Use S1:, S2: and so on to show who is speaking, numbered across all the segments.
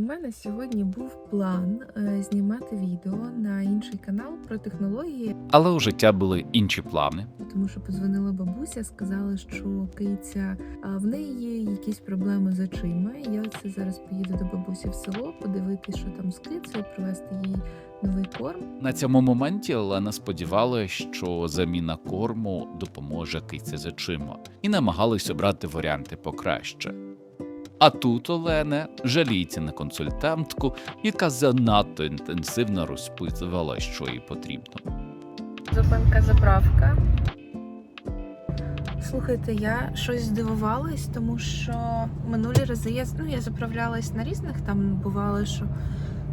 S1: У мене сьогодні був план е, знімати відео на інший канал про технології,
S2: Але у життя були інші плани.
S1: тому що подзвонила бабуся, сказала, що киця в неї є якісь проблеми з очима. Я оце зараз поїду до бабусі в село, подивитись, що там з кицею, привезти їй новий корм.
S2: На цьому моменті Олена сподівалася, що заміна корму допоможе киці з очима, і намагалась обрати варіанти покраще. А тут Олена жаліється на консультантку, яка занадто інтенсивно розпитувала, що їй потрібно.
S1: Зупинка заправка. Слухайте, я щось здивувалась, тому що минулі рази я ну я заправлялась на різних. Там бувало, що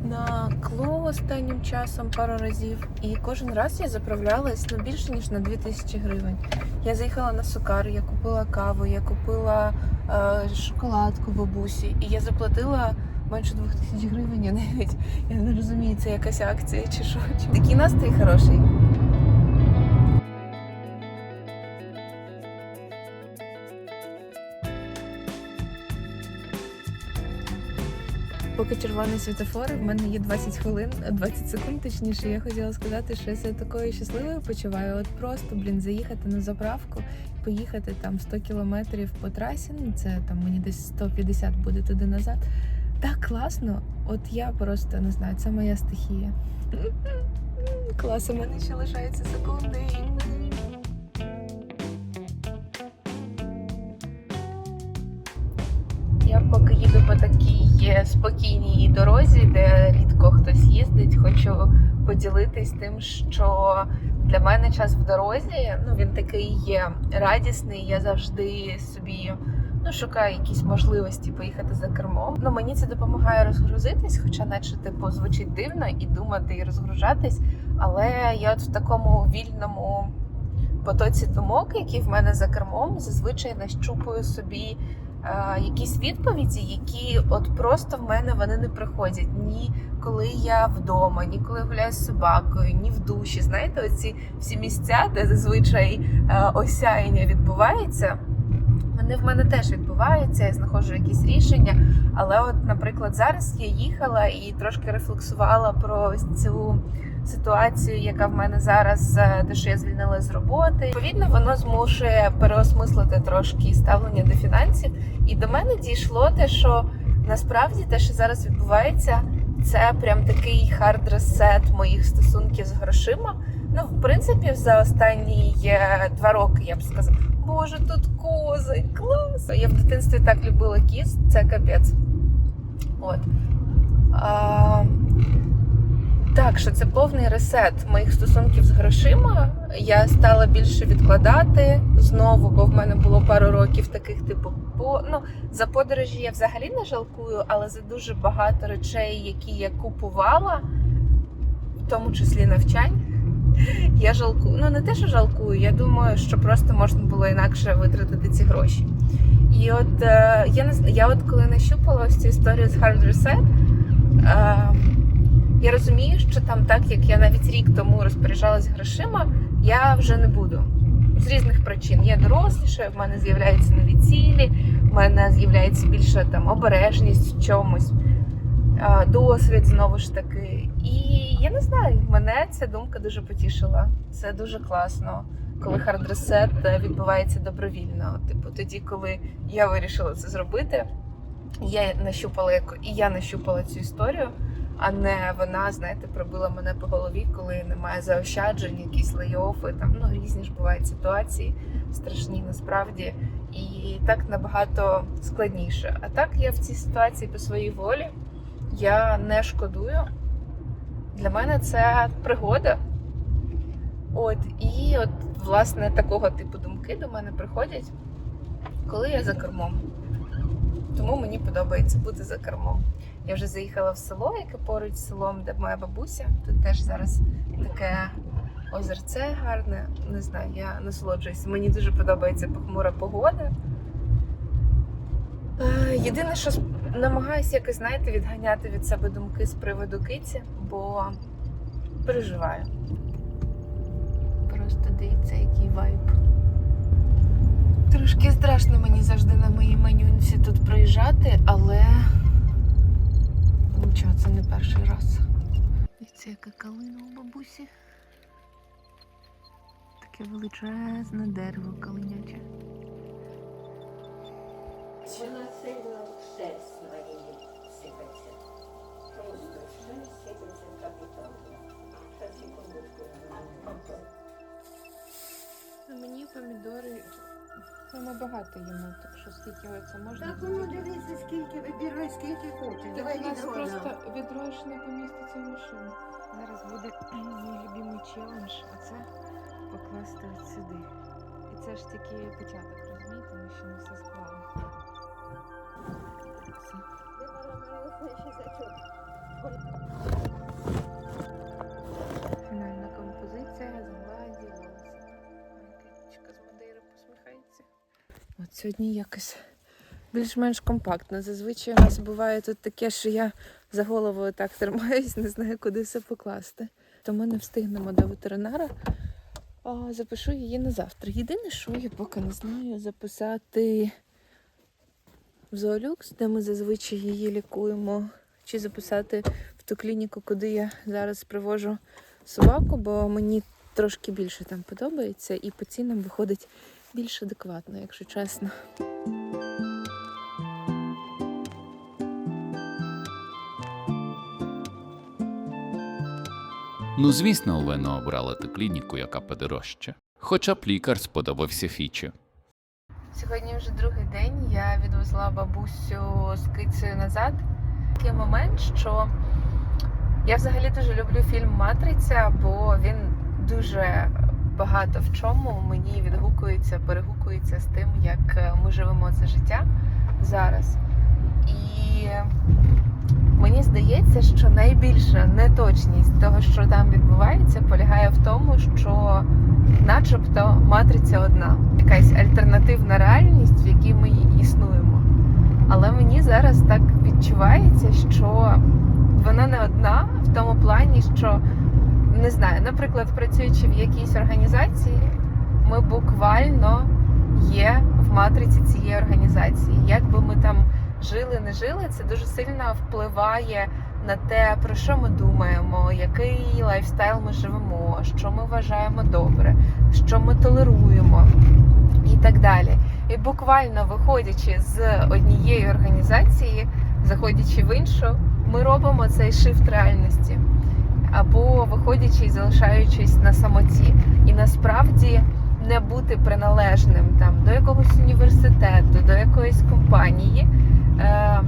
S1: на кло останнім часом пару разів, і кожен раз я заправлялась ну, більше ніж на 2000 гривень. Я заїхала на сукар, я купила каву, я купила е, шоколадку бабусі, і я заплатила. Менше двох тисяч гривень я навіть я не розумію, це якась акція чи що. Такий настрій хороший. Поки червоний світофор, в мене є 20 хвилин, 20 секунд, точніше. Я хотіла сказати, що я себе такою щасливою почуваю. От просто, блін, заїхати на заправку, поїхати там 100 кілометрів по трасі. Ну це там мені десь 150 буде туди назад. Так класно. От я просто не знаю, це моя стихія. Клас, у мене ще лишаються секунди. Я поки їду по такій е, спокійній дорозі, де рідко хтось їздить, хочу поділитись тим, що для мене час в дорозі, ну він такий є радісний. Я завжди собі ну, шукаю якісь можливості поїхати за кермом. Ну мені це допомагає розгрузитись, хоча, наче типу, звучить дивно і думати, і розгружатись. Але я от в такому вільному потоці думок, які в мене за кермом, зазвичай нащупую собі якісь відповіді, які от просто в мене вони не приходять. Ні коли я вдома, ні коли гуляю з собакою, ні в душі. Знаєте, оці всі місця, де зазвичай е, осяяння відбувається. Вони в мене теж відбуваються, я знаходжу якісь рішення. Але, от, наприклад, зараз я їхала і трошки рефлексувала про цю ситуацію, яка в мене зараз, е, те, що я звільнилася з роботи. Відповідно, воно змушує переосмислити трошки ставлення до фінансів. І до мене дійшло те, що насправді те, що зараз відбувається, це прям такий хард ресет моїх стосунків з грошима. Ну, в принципі, за останні е, два роки я б сказала, боже, тут кози, клас! Я в дитинстві так любила кіз, це капець. От. А, так, що це повний ресет моїх стосунків з грошима. Я стала більше відкладати знову, бо в мене було пару років таких, типу, по ну за подорожі я взагалі не жалкую, але за дуже багато речей, які я купувала, в тому числі навчань. Я жалкую. Ну не те, що жалкую, я думаю, що просто можна було інакше витратити ці гроші. І от е, я не я от коли нащупала ось цю історію з Hard Reset, е, я розумію, що там, так як я навіть рік тому розпоряджалась грошима, я вже не буду. З різних причин. Я доросліша, в мене з'являються нові цілі, в мене з'являється більша там обережність в чомусь, е, досвід знову ж таки. І я не знаю, мене ця думка дуже потішила. Це дуже класно, коли хардресет відбувається добровільно. Типу, тоді, коли я вирішила це зробити, я нащупала і я нащупала цю історію, а не вона, знаєте, пробила мене по голові, коли немає заощаджень, якісь лейофи. Там ну різні ж бувають ситуації страшні насправді. І так набагато складніше. А так я в цій ситуації по своїй волі я не шкодую. Для мене це пригода. От, і от, власне, такого типу думки до мене приходять, коли я за кермом. Тому мені подобається бути за кермом. Я вже заїхала в село, яке поруч з селом, де моя бабуся. Тут теж зараз таке озерце гарне. Не знаю, я насолоджуюся. Мені дуже подобається похмура погода. Єдине, що намагаюся якось, знаєте, відганяти від себе думки з приводу киці, бо переживаю. Просто дивіться, який вайб. Трошки страшно мені завжди на моїй менюнці тут проїжджати, але нічого, це не перший раз. І це яка калина у бабусі. Таке величезне дерево калиняче.
S3: Вона сильно на
S1: багато їмо, так що скільки це можна.
S3: Так воно дивися, скільки вибирай, скільки хочеш. Давай
S1: у нас
S3: відро
S1: просто відро ж не поміститься в машину. Зараз буде мій любимий челендж, а це покласти от сюди. І це ж тільки початок, розумієте, ми ще не все склали. Все. Фінальна композиція От сьогодні якось більш-менш компактно. Зазвичай у нас буває тут таке, що я за головою так тримаюсь, не знаю, куди все покласти. То ми не встигнемо до ветеринара. А, запишу її на завтра. Єдине, що я поки не знаю, записати в зоолюкс, де ми зазвичай її лікуємо, чи записати в ту клініку, куди я зараз привожу собаку, бо мені трошки більше там подобається, і по цінам виходить більш адекватно, якщо чесно.
S2: Ну, звісно, Олена обрала ту клініку, яка подорожча. Хоча б лікар сподобався фічі.
S1: Сьогодні вже другий день. Я відвезла бабусю з кицею назад. Такий момент, що я взагалі дуже люблю фільм Матриця, бо він дуже багато в чому мені відгукується, перегукується з тим, як е, ми живемо це життя зараз. І мені здається, що найбільша неточність того, що там відбувається, полягає в тому, що начебто матриця одна, якась альтернативна реальність, в якій ми існуємо. Але мені зараз так відчувається, що вона не одна в тому плані, що не знаю, наприклад, працюючи в якійсь організації, ми буквально є в матриці цієї організації. Як би ми там жили, не жили, це дуже сильно впливає на те, про що ми думаємо, який лайфстайл ми живемо, що ми вважаємо добре, що ми толеруємо і так далі. І буквально виходячи з однієї організації, заходячи в іншу, ми робимо цей шифт реальності. Або виходячи і залишаючись на самоті. І насправді не бути приналежним там до якогось університету, до якоїсь компанії. Е,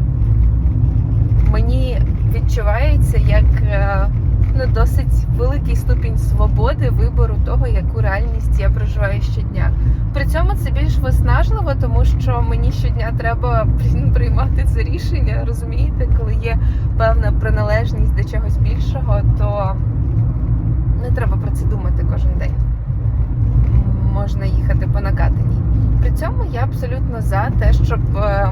S1: мені відчувається як е, ну, досить великий ступінь свободи вибору того, яку реальність я проживаю щодня. При цьому це більш виснажливо, тому що мені щодня треба приймати це рішення. Розумієте, коли є певна приналежність до чогось більшого, то не треба про це думати кожен день. Можна їхати по накатаній. При цьому я абсолютно за те, щоб е,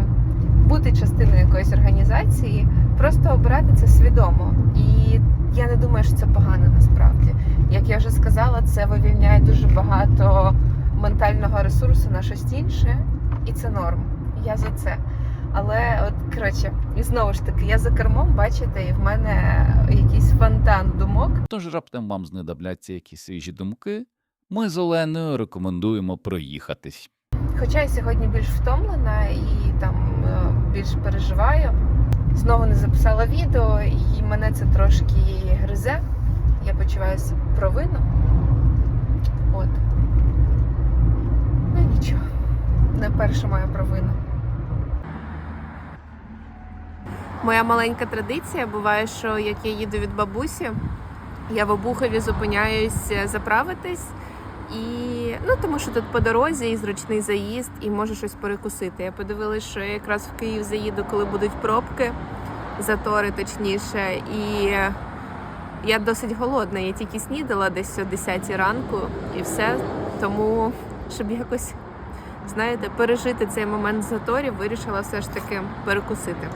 S1: бути частиною якоїсь організації, просто обирати це свідомо. І я не думаю, що це погано насправді. Як я вже сказала, це вивільняє дуже багато ментального ресурсу на щось інше, і це норм. Я за це. Але от коротше, і знову ж таки, я за кермом, бачите, і в мене якийсь фонтан думок.
S2: Тож раптом вам знадобляться якісь свіжі думки. Ми з Оленою рекомендуємо проїхатись.
S1: Хоча я сьогодні більш втомлена і там е, більш переживаю. Знову не записала відео, і мене це трошки гризе. Я почуваюся провину. От. Ну нічого. Не перша моя провина. Моя маленька традиція буває, що як я їду від бабусі, я в Обухові зупиняюсь е, заправитись. І ну тому що тут по дорозі і зручний заїзд, і можу щось перекусити. Я подивилась, що я якраз в Київ заїду, коли будуть пробки, затори точніше. І я досить голодна. Я тільки снідала десь о 10 ранку і все. Тому, щоб якось, знаєте, пережити цей момент заторів, вирішила все ж таки перекусити.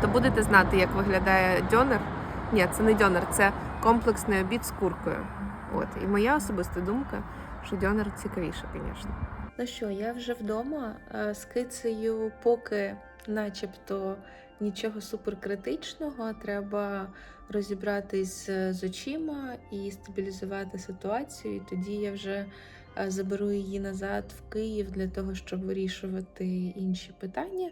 S1: То будете знати, як виглядає дьонер. Ні, це не дьонер, це комплексний обід з куркою. От, і моя особиста думка, що дьонер цікавіше, звісно. Ну що, я вже вдома е, з кицею поки начебто нічого суперкритичного. Треба розібратись з з очима і стабілізувати ситуацію. І тоді я вже е, заберу її назад в Київ для того, щоб вирішувати інші питання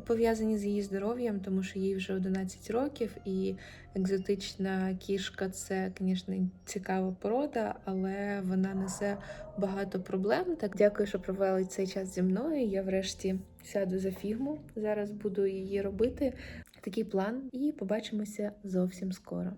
S1: пов'язані з її здоров'ям, тому що їй вже 11 років, і екзотична кішка це, звісно, цікава порода, але вона несе багато проблем. Так, дякую, що провели цей час зі мною. Я врешті сяду за фігму. Зараз буду її робити. Такий план, і побачимося зовсім скоро.